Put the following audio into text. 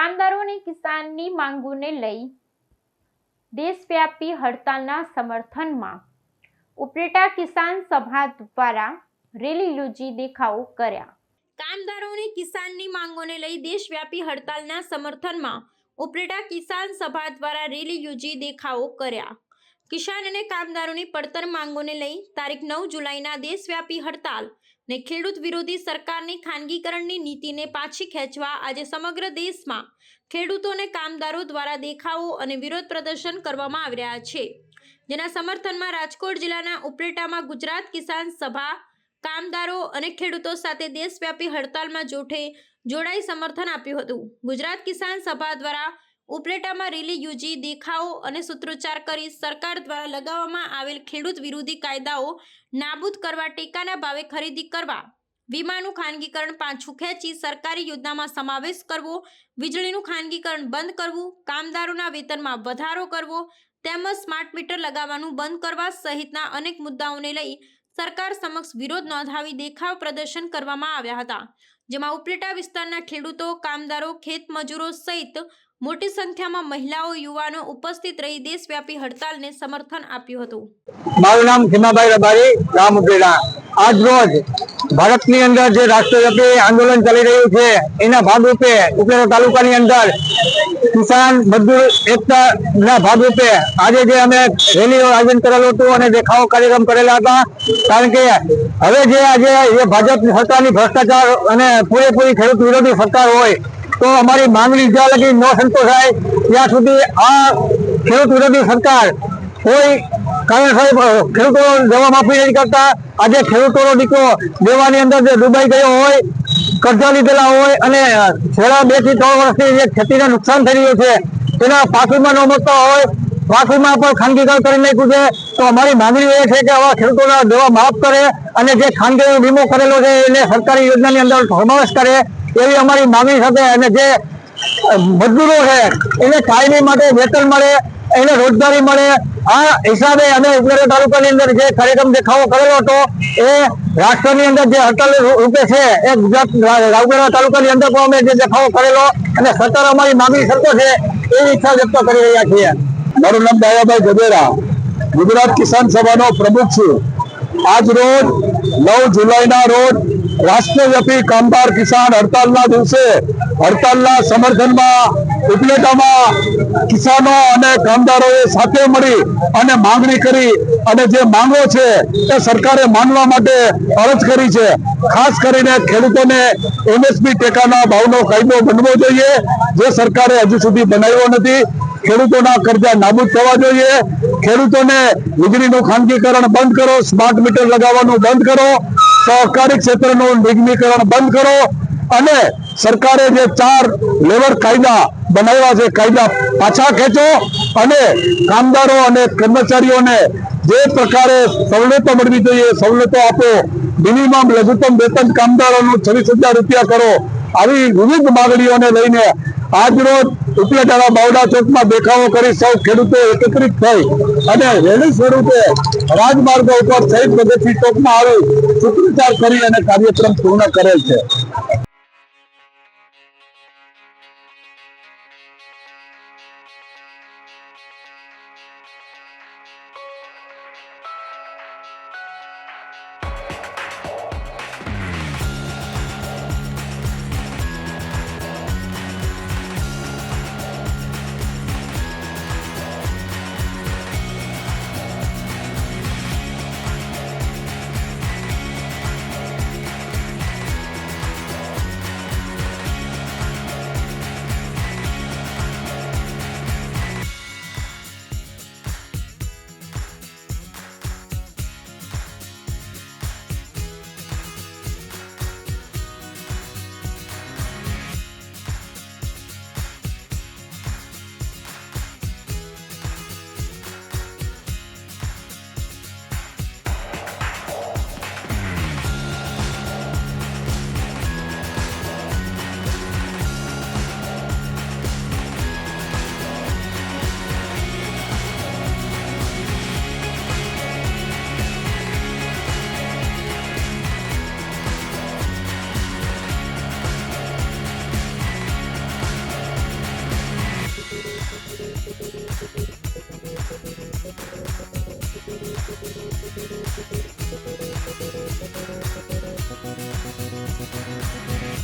કામદારોને કિસાનની માંગોને લઈ દેશવ્યાપી હડતાલના સમર્થનમાં ઉપરેટા કિસાન સભા દ્વારા રેલી યોજી દેખાવો કર્યા. કામદારોને કિસાનની માંગોને લઈ દેશવ્યાપી હડતાલના સમર્થનમાં ઉપરેટા કિસાન સભા દ્વારા રેલી યોજી દેખાવો કર્યા. કિસાન અને કામદારોની પડતર માંગોને લઈ તારીખ નવ જુલાઈના દેશવ્યાપી હડતાલ ને ખેડૂત વિરોધી સરકારની ખાનગીકરણની નીતિને પાછી ખેંચવા આજે સમગ્ર દેશમાં ખેડૂતોને કામદારો દ્વારા દેખાવો અને વિરોધ પ્રદર્શન કરવામાં આવી રહ્યા છે. જેના સમર્થનમાં રાજકોટ જિલ્લાના ઉપલેટામાં ગુજરાત કિસાન સભા, કામદારો અને ખેડૂતો સાથે દેશવ્યાપી હડતાલમાં જોઠે જોડાઈ સમર્થન આપ્યું હતું. ગુજરાત કિસાન સભા દ્વારા ઉપલેટામાં રેલી યોજી, દેખાવો અને સૂત્રોચ્ચાર કરી સરકાર દ્વારા લગાવવામાં આવેલ ખેડૂત વિરોધી કાયદાઓ નાબૂદ કરવા, ટેકાના ભાવે ખરીદી કરવા, વીમાનું ખાનગીકરણ પાછું ખેંચી સરકારી યોજનામાં સમાવેશ કરવો, વીજળીનું ખાનગીકરણ બંધ કરવું, કામદારોના વેતનમાં વધારો કરવો, તેમજ સ્માર્ટ મીટર લગાવવાનું બંધ કરવા સહિતના અનેક મુદ્દાઓને લઈ સરકાર સમક્ષ વિરોધ નોંધાવી દેખાવ પ્રદર્શન કરવામાં આવ્યા હતા. જેમાં ઉપલેટા વિસ્તારના ખેડૂતો, કામદારો, ખેત મજૂરો સહિત મોટી સંખ્યામાં મહિલાઓ, યુવાનો ઉપસ્થિત રહી દેશવ્યાપી હડતાલને સમર્થન આપ્યું હતું. મારું નામ ખીમાભાઈ રબારી, ગામ ઉપલેટા. આજ રોજ ભારતની અંદર જે રાષ્ટ્રવ્યાપી આંદોલન ચાલી રહ્યું છે, એના ભાગરૂપે ઉપરેડા તાલુકાની અંદર કિસાન મજદૂર એકતા ના ભાગરૂપે આજે જે અમે રેલીનું આયોજન કરેલું હતું અને દેખાવો કાર્યક્રમ કરેલા હતા, કારણ કે હવે જે આજે એ ભાજપ સરકારની ભ્રષ્ટાચાર અને પૂરેપૂરી ખેડૂત વિરોધી સરકાર હોય, તો અમારી માંગણી જ્યાં લગી ન સંતોષાય, ત્યાં સુધી આ ખેડૂત વિરોધી સરકાર કોઈ કારણસર ખેડૂતો દવા માફી નથી કરતા. આજે ખેડૂતોનો દીકરો દેવાની અંદર જે ડૂબાઈ ગયો હોય, કરજા લીધેલા હોય અને છેલ્લા બેથી ત્રણ વર્ષથી જે ખેતીને નુકસાન થઈ રહ્યું છે, તેના પાકીમાં ન મળતા હોય, પાકીમાં પણ ખાનગીકરણ કરી નાખ્યું છે. તો અમારી માંગણી એ છે કે આવા ખેડૂતોના દેવા માફ કરે અને જે ખાનગી વીમો કરેલો છે, એને સરકારી યોજનાની અંદર સમાવેશ કરે એવી અમારી માંગણી સાથે અને જે મજદૂરો છે, એને કાયમી માટે વેતન મળે એને રોજગારી મળે. આ હિસાબે અમે ઉપલેટા તાલુકાની અંદર જે કાર્યક્રમ દેખાવો કરેલો હતો, એ રાષ્ટ્રની અંદર જે હડતાલ રૂપે છે, એ ગુજરાત રાવગઢ તાલુકાની અંદર પણ અમે જે દેખાવો કરેલો અને સરકાર અમારી માંગણી સરતો છે, એવી ઈચ્છા વ્યક્ત કરી રહ્યા છીએ. મારું નામ દાયાભાઈ ગજેરા ગુજરાત કિસાન સભાનો પ્રમુખ છું. આજ રોજ નવ જુલાઈના રોજ રાષ્ટ્રવ્યાપી કામદાર કિસાન હડતાલના દિવસે હડતાલના સમર્થનમાં ઉપલેટામાં કિસાનો અને કામદારોએ સાથે મળી અને માંગણી કરી અને જે માંગો છે તે સરકારે માનવા માટે અરજ કરી છે. ખાસ કરીને ખેડૂતોને એમએસપી ટેકાના ભાવનો કાયદો બનવો જોઈએ, જે સરકારે હજુ સુધી બનાવ્યો નથી. ખેડૂતોના કરજા નાબૂદ થવા જોઈએ. ખેડૂતોને વીજળીનું ખાનગીકરણ બંધ કરો, સ્માર્ટ મીટર લગાવવાનું બંધ કરો, સહકારી ક્ષેત્રનું નિગમીકરણ બંધ કરો અને સરકારે જે ચાર લેબર કાયદા બનાવ્યા છે, કાયદા પાછા ખેંચો અને કામદારો અને કર્મચારીઓને જે પ્રકારે સવલતો મળવી જોઈએ, સવલતો આપો. મિનિમમ લઘુત્તમ વેતન કામદારોનું છવ્વીસ રૂપિયા કરો. આવી વિવિધ માગણીઓને લઈને આજ રોજ ઉપલેટાના બાવડા ચોકમાં દેખાવો કરી સૌ ખેડૂતો એકત્રિત થઈ અને રેલી સ્વરૂપે રાજમાર્ગો ઉપર શહીદ ભગતસિંહ ચોકમાં આવી સૂત્રોચ્ચાર કરી અને કાર્યક્રમ પૂર્ણ કરેલ છે.